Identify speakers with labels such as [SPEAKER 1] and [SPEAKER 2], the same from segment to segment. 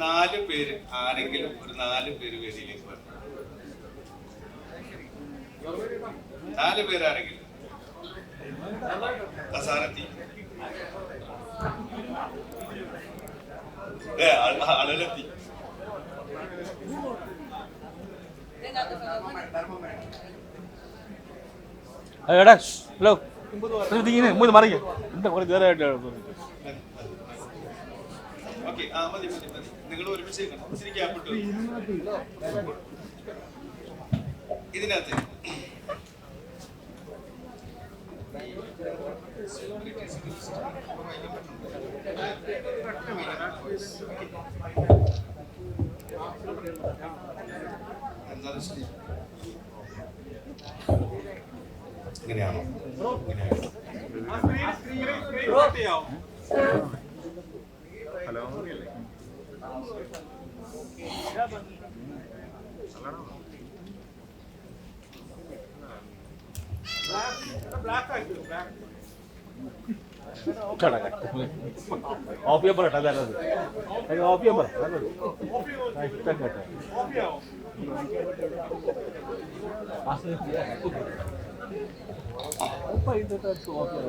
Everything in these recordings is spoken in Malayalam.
[SPEAKER 1] നാല് പേര് ആരെങ്കിലും ഒരു നാല് പേര് വേദിയിലേക്ക് വരണം. നാല് പേര് ആരെങ്കിലും? കസാരത്തി. ആളുകളെത്തി.
[SPEAKER 2] എടാ ഹലോ. ഇങ്ങനെ മൂന്ന് മറിയ എന്താ കുറേ നേരമായിട്ട്
[SPEAKER 1] ഓക്കെ ആ മതി മതി മതി. നിങ്ങൾ ഒരുമിച്ച് ഇതിനകത്ത്. ഇങ്ങനെയാണോ? ഇങ്ങനെയാണോ?
[SPEAKER 2] ಆಫಿಯ ಬರಟ ಅದಲ್ಲ ಅದು ಆಫಿಯ ಬರ ಒಪ್ಪ
[SPEAKER 1] ಇದು ಆಫಿಯ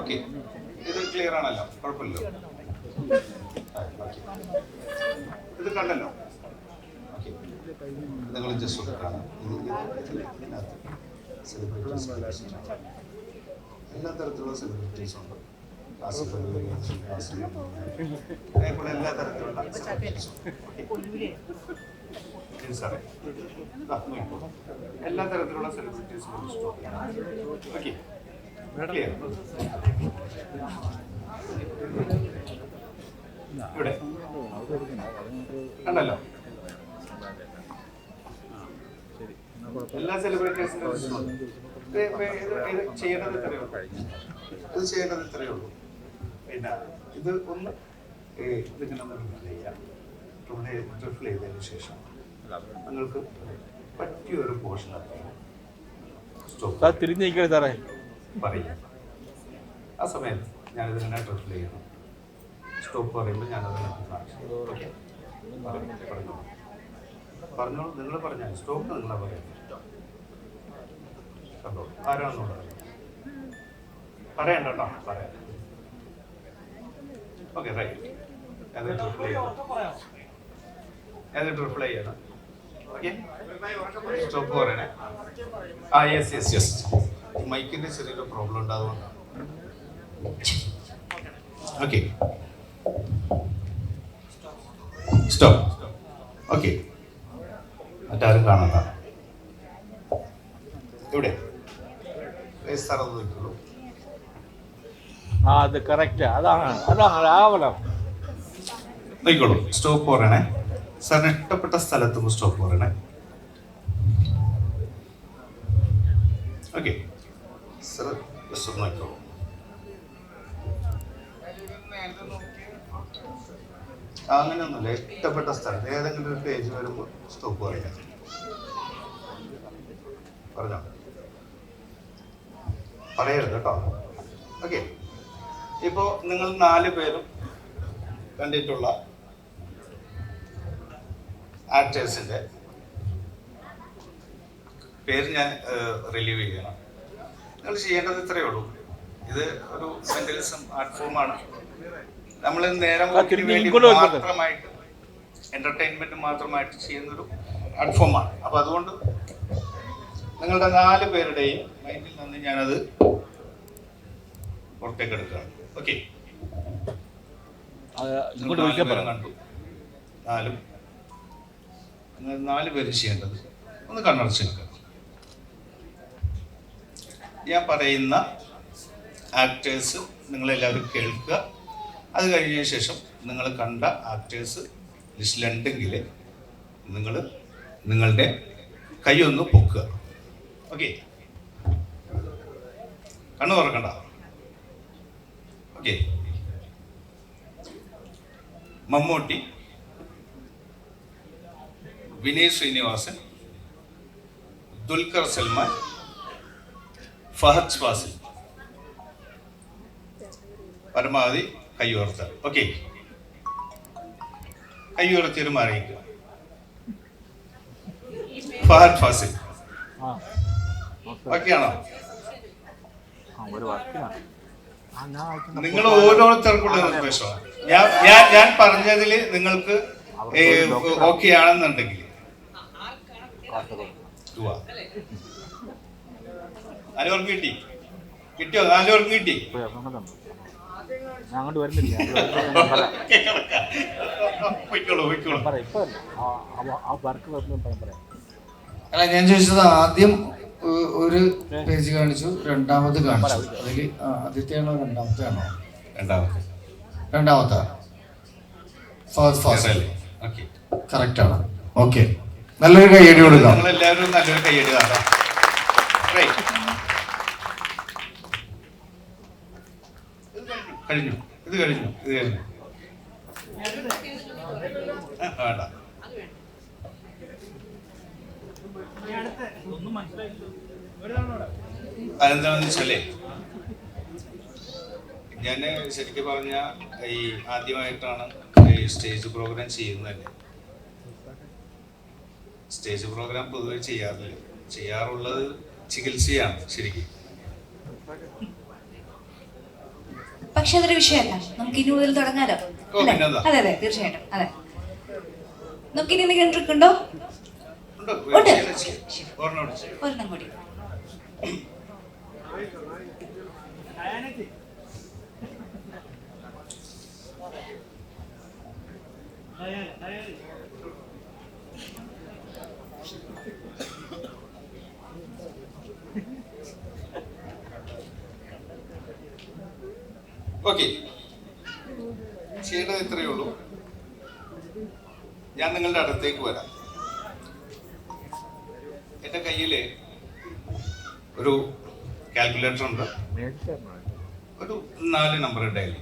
[SPEAKER 1] ഓക്കെ ഇത് ക്ലിയർ ആണല്ലോ. കുഴപ്പമില്ലല്ലോ. ഇത് കണ്ടല്ലോ. നിങ്ങൾ ജസ്റ്റ് എല്ലാ തരത്തിലുള്ള സെലിബ്രിറ്റീസ് ഉണ്ട്. എല്ലാ തരത്തിലുള്ള. ഇത് സാറേ. എല്ലാ ഇവിടെ കണ്ടല്ലോ എല്ലാ സെലിബ്രിറ്റീസിന്റെ ചെയ്യേണ്ടത് ഇത്രയേ ഉള്ളൂ ഇത് ചെയ്യേണ്ടത് ഇത്രയേ ഉള്ളൂ പിന്നെ ഇത് ഒന്ന് ഇതിങ്ങനെ ഒന്ന് റിഫിൽ ചെയ്തതിന് ശേഷം. നിങ്ങൾക്ക് പറ്റിയ ഒരു പോർഷൻ
[SPEAKER 2] തിരിഞ്ഞ് നിൽക്കണേ സാറേ.
[SPEAKER 1] പറയാം. ആ സമയത്ത് ഞാനിതിങ്ങനെ ട്രിപ്പിൾ ചെയ്യണം. സ്റ്റോപ്പ് പറയുമ്പോൾ ഞാനതിനെ ഓക്കെ പറഞ്ഞോളൂ പറഞ്ഞോളൂ നിങ്ങൾ പറഞ്ഞാൽ സ്റ്റോപ്പ് നിങ്ങളാ പറയുന്നത്. കണ്ടോ? ആരാണെന്നുള്ളത്? പറയണ്ട കേട്ടോ പറയാം. ഓക്കെ റൈറ്റ് എന്നിട്ട് റിപ്ലൈ എന്നിട്ട് റിപ്ലൈ ചെയ്യണം ഓക്കെ സ്റ്റോപ്പ് പറയണേ ആ യെസ് യെസ് യെസ് മൈക്കിന്റെ ചെറിയൊരു പ്രോബ്ലം ഉണ്ട് അതുകൊണ്ടാണ് ഓക്കെ സ്റ്റോപ്പ് ഓക്കെ മറ്റാരും കാണണ്ട. ഇവിടെ സ്ഥലം നോക്കിയുള്ളൂ
[SPEAKER 2] ആ അത് കറക്റ്റ് അതാണ് അതാണ് ആവണം.
[SPEAKER 1] ആയിക്കോളൂ. സ്റ്റോപ്പ് പറയണേ. സാറിന് ഇഷ്ടപ്പെട്ട സ്ഥലത്തും സ്റ്റോപ്പ് പറയണേ. ഓക്കെ സാർ ജസ്റ്റ് ഒന്ന് നോക്കിക്കോളൂ ആ, അങ്ങനെയൊന്നുമില്ല. ഇഷ്ടപ്പെട്ട സ്ഥലത്ത് ഏതെങ്കിലും ഒരു പേജ് വരുമ്പോൾ സ്റ്റോപ്പ് പറയാം. പറഞ്ഞോ? പറയരുത് കേട്ടോ. ഓക്കെ ഇപ്പോൾ നിങ്ങൾ നാല് പേരും കണ്ടിട്ടുള്ള ആക്ടേഴ്സിന്റെ പേര് ഞാൻ റിലീവ് ചെയ്യണം. നിങ്ങൾ ചെയ്യേണ്ടത് ഇത്രയേ ഉള്ളൂ. ഇത് ഒരു മെന്റലിസം ആർട്ട് ഫോമാണ് നമ്മൾ നേരം
[SPEAKER 2] വെക്കരുത്.
[SPEAKER 1] മാത്രമായിട്ട് എന്റർടൈൻമെന്റ് മാത്രമായിട്ട് ചെയ്യുന്ന ഒരു ആർട്ട് ഫോമാണ് അപ്പൊ അതുകൊണ്ട് നിങ്ങളുടെ നാല് പേരുടെയും മൈൻഡിൽ നിന്ന് ഞാനത് പുറത്തേക്ക് എടുക്കുകയാണ് ഓക്കെ.
[SPEAKER 2] ഇങ്ങോട്ട് വിളിക്കാൻ പറ.
[SPEAKER 1] കണ്ടു. നാലും. നാല് പേര് ചെയ്യേണ്ടത് ഒന്ന് കണ്ണടച്ച് നിൽക്കുക ഞാൻ പറയുന്ന ആക്ടേഴ്സ് നിങ്ങളെല്ലാവരും കേൾക്കുക. അത് കഴിഞ്ഞ ശേഷം നിങ്ങൾ കണ്ട ആക്ടേഴ്സ് ലിസ്റ്റിലുണ്ടെങ്കിൽ നിങ്ങൾ നിങ്ങളുടെ കൈ ഒന്ന് പൊക്കുക. ഓക്കെ. കണ്ണു തുറക്കണ്ട. ഓക്കെ. മമ്മൂട്ടി വിനയ് ശ്രീനിവാസൻ ദുൽഖർ സൽമാൻ ഫഹദ് ഫാസിൽ. പരമാവധി കൈ ഓക്കെ. കൈ ഉയർത്തിയൊരു അറിയിക്കുക ഫഹദ് ഫാസിൽ. ഓക്കെയാണോ?
[SPEAKER 2] ഒരു അയക്കുന്ന
[SPEAKER 1] നിങ്ങൾ ഓരോരുത്തർക്കുള്ള നിർദ്ദേശമാണ് ഞാൻ ഞാൻ ഞാൻ പറഞ്ഞതിൽ നിങ്ങൾക്ക് ഓക്കെ ആണെന്നുണ്ടെങ്കിൽ. നാല് പേർക്ക് കിട്ടി. കിട്ടിയോ? നാല് പേർക്ക് കിട്ടി.
[SPEAKER 2] ഞാൻ അങ്ങോട്ട് വരുന്നില്ല. ആ വർക്ക് പറയാം.
[SPEAKER 3] അല്ല ഞാൻ ചോദിച്ചത് ആദ്യം ഒരു പേജ് കാണിച്ചു രണ്ടാമത് കാണിച്ചു. അതിൽ ആദ്യത്തെയാണോ രണ്ടാമത്തെയാണോ?
[SPEAKER 1] രണ്ടാമത്തെ.
[SPEAKER 3] രണ്ടാമത്തെ. First first
[SPEAKER 1] okay.
[SPEAKER 3] കറക്റ്റ് ആണ്. ഓക്കെ. നല്ലൊരു കൈയടി കൊടുക്കാം.
[SPEAKER 1] എല്ലാവരും നല്ലൊരു കൈയടി Right. ഇത് കഴിഞ്ഞു. ഇത് കഴിഞ്ഞു. ഇത് ഒന്നും മനസ്സിലായില്ല വേണ്ട. അതെന്താണെന്ന് വെച്ചാലേ ഞാൻ ശരിക്കും പറഞ്ഞ ഈ ആദ്യമായിട്ടാണ് ഈ സ്റ്റേജ് പ്രോഗ്രാം ചെയ്യുന്നത് തന്നെ. സ്റ്റേജ് പ്രോഗ്രാം പൊതുവെ ചെയ്യാറില്ല. ചെയ്യാറുള്ളത് ചികിത്സയാണ് ശരിക്കും.
[SPEAKER 4] പക്ഷെ അതൊരു വിഷയമല്ല. നമുക്ക് ഇനി മുതൽ തുടങ്ങാലോ? അതെ അതെ തീർച്ചയായിട്ടും. അതെ. നമുക്ക് ഇനി എന്തെങ്കിലും ട്രിക്ക് ഉണ്ടോ?
[SPEAKER 1] ഉണ്ടോ? ഒരെണ്ണം കൂടി. ഓക്കെ. ചെയ്യേണ്ടത് ഇത്രയേ ഉള്ളൂ. ഞാൻ നിങ്ങളുടെ അടുത്തേക്ക് വരാം. എന്റെ കയ്യിൽ ഒരു കാൽക്കുലേറ്റർ ഉണ്ട്. ഒരു നാല് നമ്പർ ഡയൽ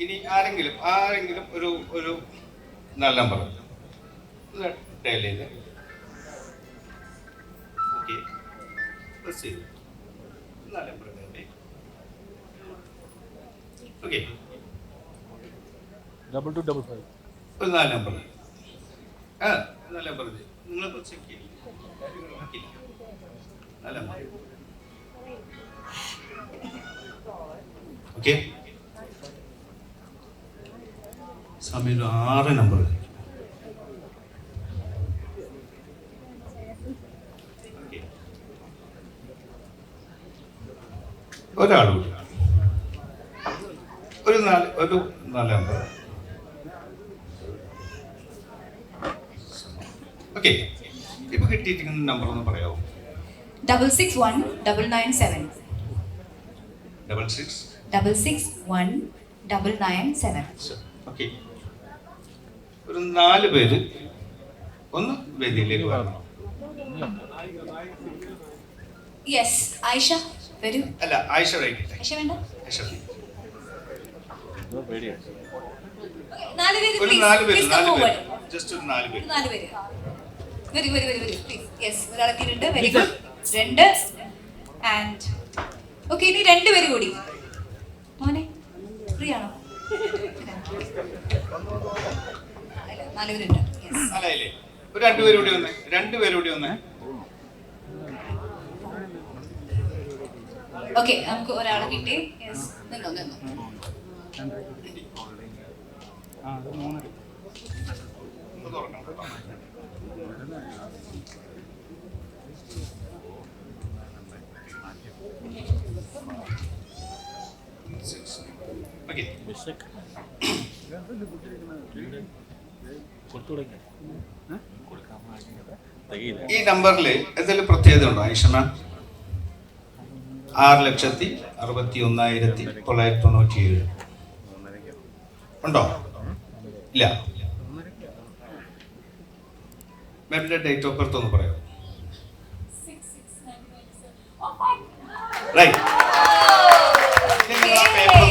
[SPEAKER 1] ഇനി ആരെങ്കിലും ആരെങ്കിലും ഒരു ഒരു നാല് നമ്പർ ഡയൽ ചെയ്ത്. ഓക്കെ നാല് number okay
[SPEAKER 2] double two double five
[SPEAKER 1] ഒരു നാല് നമ്പർ നമ്പർ ഓക്കെ സമയം ആറ് നമ്പർ ഒരാളും ഒരു നാല് ഒരു നാല് നമ്പർ ഓക്കെ ഇപ്പൊ കിട്ടിയിരിക്കുന്ന നമ്പർ ഒന്ന് പറയാമോ
[SPEAKER 4] double six one double nine seven
[SPEAKER 1] double six
[SPEAKER 4] double six one double nine seven
[SPEAKER 1] okay ഒരു നാല് പേര് ഒന്ന് വേദിയിലേക്ക് വരണം.
[SPEAKER 4] യെസ് ആയിഷ വരൂ.
[SPEAKER 1] അല്ല ആയിഷ റൈറ്റ്
[SPEAKER 4] ആയിഷ വേണ്ട.
[SPEAKER 1] ആയിഷ
[SPEAKER 4] നാല് പേര്
[SPEAKER 1] നാല് പേര് ജസ്റ്റ് ഒരു നാല് പേര്.
[SPEAKER 4] നാല് പേര്. വരൂ വരൂ വരൂ വരൂ. പ്ലീസ് യെസ് ഒരാളെത്തിയിട്ടുണ്ട് വെരി ഗുഡ് രണ്ട്. ആൻഡ് ഓക്കെ ഇനി രണ്ട് പേര് കൂടി. മോനെ ഫ്രീ ആണോ? ഇല്ല, നാല് പേരുണ്ട്. യെസ്
[SPEAKER 1] അല്ല ഇല്ലേ ഒരു രണ്ടുപേരും കൂടി വന്നേ. രണ്ടുപേരും കൂടി വന്നേ.
[SPEAKER 4] ഓക്കെ നമുക്ക് ഒരാളെ കിട്ടി. യെസ് നിന്നോ നിന്നോ.
[SPEAKER 2] ആ അത്
[SPEAKER 1] ഒന്ന് തുറക്കണം. ഈ നമ്പറിൽ എന്തെങ്കിലും പ്രത്യേകത ഉണ്ടോ ഐഷ മാം ആറ് ലക്ഷത്തി അറുപത്തി ഒന്നായിരത്തി തൊള്ളായിരത്തി തൊണ്ണൂറ്റി ഏഴ് ഉണ്ടോ? ഇല്ല. മാമിന്റെ ഡേറ്റ് ഓഫ് ബർത്ത് ഒന്ന് പറയാമോ?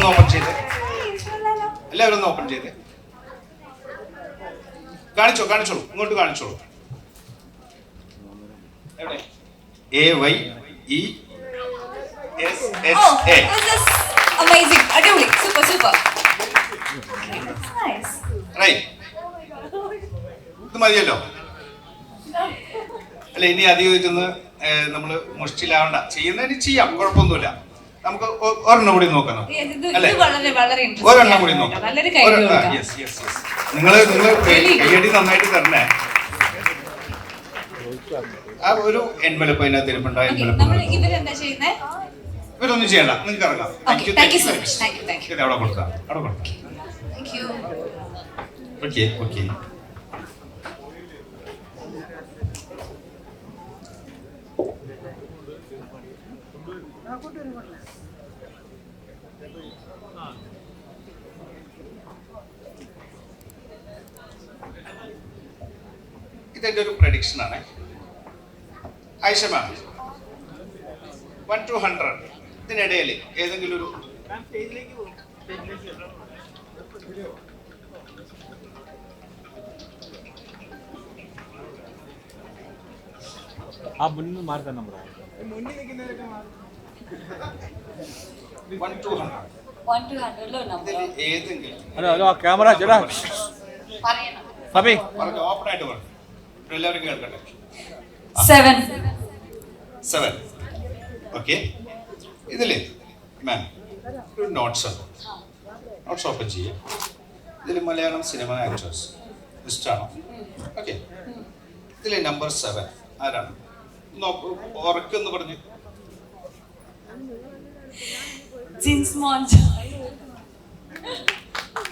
[SPEAKER 1] ഓപ്പൺ ചെയ്ത്. എല്ലാവരും ഒന്ന് ഓപ്പൺ ചെയ്തേ. കാണിച്ചോ കാണിച്ചോളൂ. ഇങ്ങോട്ട് കാണിച്ചോളൂ. A Y E S S A
[SPEAKER 4] amazing അടിപൊളി. സൂപ്പർ സൂപ്പർ
[SPEAKER 1] റൈറ്റ് ഇത് മതിയല്ലോ. അല്ല ഇനി അധികം ഇരുന്ന് നമ്മൾ മുഷ്ടിലാവണ്ട. ചെയ്യുന്നതിന് ചെയ്യാം കുഴപ്പമൊന്നുമില്ല. നമുക്ക് ഒരെണ്ണം കൂടി
[SPEAKER 4] നോക്കണം
[SPEAKER 1] അല്ലേ? ഒരെണ്ണം കൂടി. നോക്കാം. യെസ് യെസ് യെസ് നിങ്ങൾ നിങ്ങൾ കൈയടി നന്നായിട്ട് തരണേ. ആ ഒരു എൻവലപ്പ് അതിനകത്ത്
[SPEAKER 4] തരുമ്പോണ്ട
[SPEAKER 1] എൻവലപ്പ് ഇവരൊന്നും ചെയ്യണ്ട നിങ്ങൾക്ക് ഇറങ്ങാം. അവിടെ കൊടുക്കാം അവിടെ കൊടുക്കാം. ഓക്കെ ഓക്കെ ഇതെന്റെ ഒരു പ്രഡിക്ഷൻ ആണ്. Aisha ma'am one two hundred ഇതിനിടയിൽ ഏതെങ്കിലും ഒരു
[SPEAKER 2] ആ മുന്നിൽ നിന്ന് മാറി തന്നെ പറയാം ഹലോ ഹലോ ക്യാമറ ചേട്ടാ.
[SPEAKER 5] പറയണം.
[SPEAKER 2] സമി
[SPEAKER 1] എല്ലാവരും കേൾക്കട്ടെ.
[SPEAKER 5] സെവൻ
[SPEAKER 1] സെവൻ ഓക്കെ ഇതിൽ മാം ഒരു നോട്ട്സ് നോട്ട്സ് ഓപ്പൺ ചെയ്യാം. ഇതിൽ മലയാളം സിനിമ ആക്ടേഴ്സ് ലിസ്റ്റാണോ ഓക്കെ ഇതിൽ നമ്പർ സെവൻ ആരാണ്? ഉറക്കെന്ന് പറഞ്ഞു.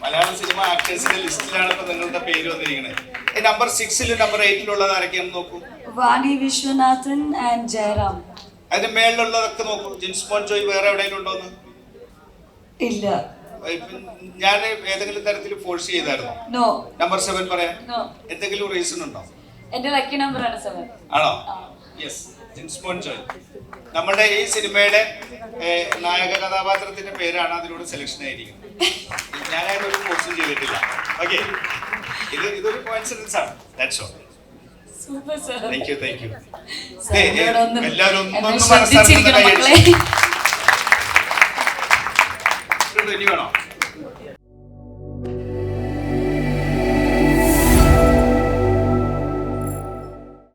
[SPEAKER 1] മലയാള സിനിമ ആക്ടേഴ്സിന്റെ ലിസ്റ്റിലാണ് ഇപ്പൊ നിങ്ങളുടെ പേര് വന്നിരിക്കുന്നത് നമ്പർ സിക്സിലും നമ്പർ എയ്റ്റിലുള്ളത് ആരൊക്കെയാണെന്ന് നോക്കൂ.
[SPEAKER 5] വാണി വിശ്വനാഥൻ ആൻഡ് ജയറാം.
[SPEAKER 1] അതിന്റെ മേളിലുള്ളതൊക്കെ നോക്കൂ. ജിൻസ് മോൻ ജോയ് വേറെ എവിടെയെങ്കിലും ഉണ്ടോന്ന്
[SPEAKER 5] ഇല്ല.
[SPEAKER 1] ഞാൻ ഏതെങ്കിലും തരത്തിൽ ഫോഴ്സ് ചെയ്തായിരുന്നു? നമ്പർ സെവൻ പറയാൻ. എന്തെങ്കിലും റീസൺ ഉണ്ടോ?
[SPEAKER 5] എന്റെ ലക്കി നമ്പർ ആണ് സെവൻ
[SPEAKER 1] ആണോ? യെസ് മോൻ ജോയ്. നമ്മുടെ ഈ സിനിമയുടെ നായക കഥാപാത്രത്തിന്റെ പേരാണ് അതിലൂടെ സെലക്ഷൻ ആയിരിക്കുന്നത്. ഞാനായിട്ട് ഒരു പോസ്റ്റും ചെയ്തിട്ടില്ല. ഓക്കെ ഇത് ഇതൊരു കോൺസിഡൻസ് ആണ്. That's all thank you thank you എല്ലാവരും ഒന്നും കൈയടിച്ച്. വേണോ?